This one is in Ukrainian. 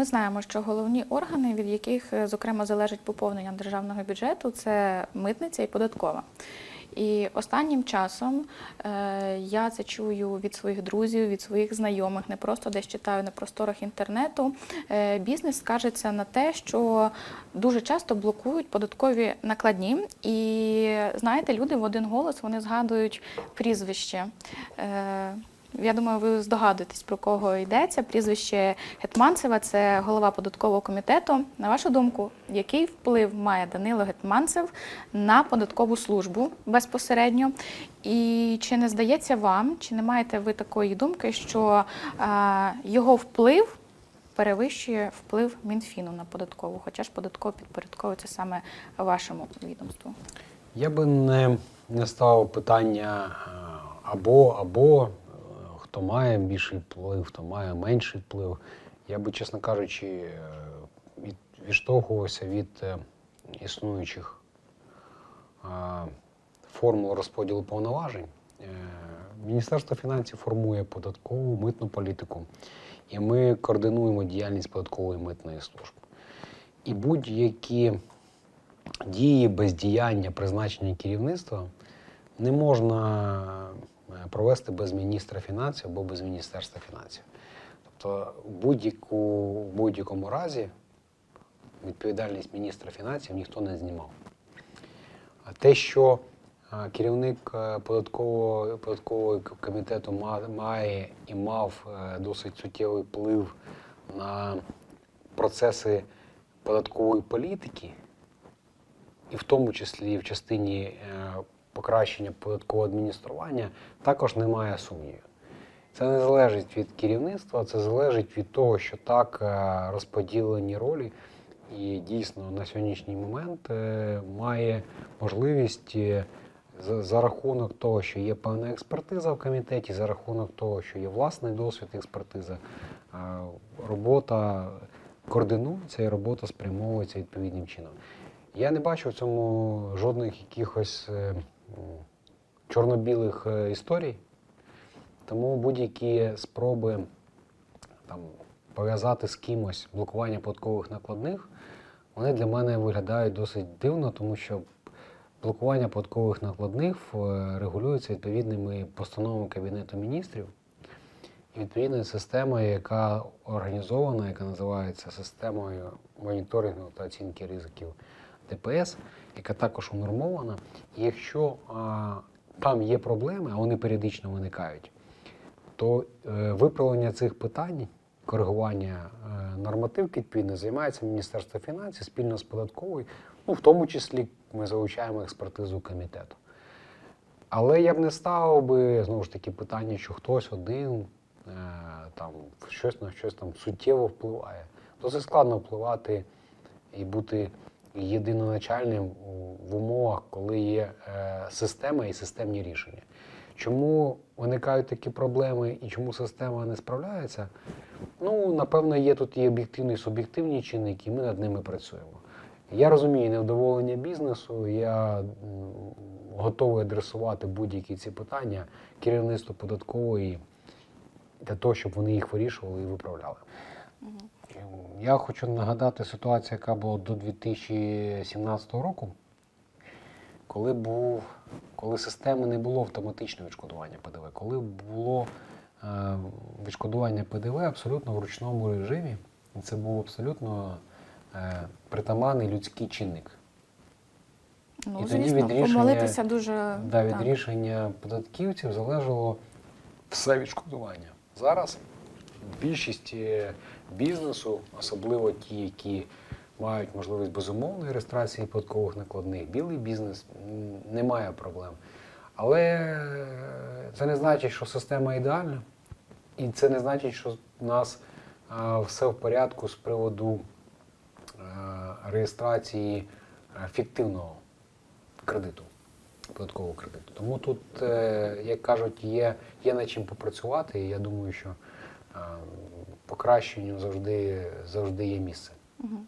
Ми знаємо, що головні органи, від яких, е, зокрема, залежить поповнення державного бюджету, це митниця і податкова. І останнім часом е, я це чую від своїх друзів, від своїх знайомих, не просто десь читаю на просторах інтернету. Е, бізнес скажеться на те, що дуже часто блокують податкові накладні. І знаєте, люди в один голос вони згадують прізвище. Е, я думаю, ви здогадуєтесь, про кого йдеться. Прізвище Гетманцева це голова податкового комітету. На вашу думку, який вплив має Данило Гетманцев на податкову службу безпосередньо? І чи не здається вам, чи не маєте ви такої думки, що а, його вплив перевищує вплив Мінфіну на податкову, хоча ж податково підпорядковується саме вашому відомству? Я би не, не ставив питання е, або, або е, хто має більший вплив, хто має менший вплив. Я би, чесно кажучи, е, від, відштовхувався від е, існуючих е, формул розподілу повноважень. Міністерство фінансів формує податкову митну політику, і ми координуємо діяльність податкової митної служби. І будь-які дії, бездіяння, призначення керівництва не можна провести без міністра фінансів або без міністерства фінансів. Тобто, в будь-якому разі відповідальність міністра фінансів ніхто не знімав. А те, що е, керівник е, податкового, податкового комітету має і мав е, досить суттєвий вплив на процеси податкової політики, і в тому числі в частині е, покращення податкового адміністрування, також немає сумнівів. Це не залежить від керівництва, це залежить від того, що так е, розподілені ролі, і дійсно на сьогоднішній момент е, має можливість е, за, за рахунок того, що є певна експертиза в комітеті, за рахунок того, що є власний досвід експертиза, робота координується і робота спрямовується відповідним чином. Я не бачу в цьому жодних якихось чорно-білих е, історій, тому будь-які спроби там, пов'язати з кимось блокування податкових накладних, вони для мене виглядають досить дивно, тому що блокування податкових накладних е, регулюється відповідними постановами Кабінету міністрів. І відповідною системою, яка організована, яка називається системою моніторингу та оцінки ризиків ДПС, яка також унормована. І якщо а, там є проблеми, а вони періодично виникають, то е, виправлення цих питань, коригування е, нормативки відповідно займається Міністерство фінансів спільно з податковою, ну в тому числі ми залучаємо експертизу комітету. Але я б не ставив би знову ж таки питання, що хтось один е, там щось на щось там суттєво впливає. Досить складно впливати і бути єдиноначальним в умовах, коли є е, система і системні рішення. Чому виникають такі проблеми і чому система не справляється? Ну, напевно, є тут і об'єктивні, і суб'єктивні чинники, і ми над ними працюємо. Я розумію невдоволення бізнесу, я готовий адресувати будь-які ці питання керівництву податкової для того, щоб вони їх вирішували і виправляли. Я хочу нагадати ситуацію, яка була до 2017 року, коли був, коли системи не було автоматичного відшкодування ПДВ, коли було е, відшкодування ПДВ абсолютно в ручному режимі, і це був абсолютно е, притаманний людський чинник. Ну, І тоді від рішення- дуже Да, від так. рішення податківців залежало все відшкодування. Зараз більшість бізнесу, особливо ті, які мають можливість безумовної реєстрації податкових накладних, білий бізнес не має проблем. Але це не значить, що система ідеальна, і це не значить, що у нас все в порядку з приводу е, реєстрації е, фіктивного кредиту, податкового кредиту. Тому тут, е, як кажуть, є, є над чим попрацювати, і я думаю, що покращенню завжди, завжди є місце. Мгм.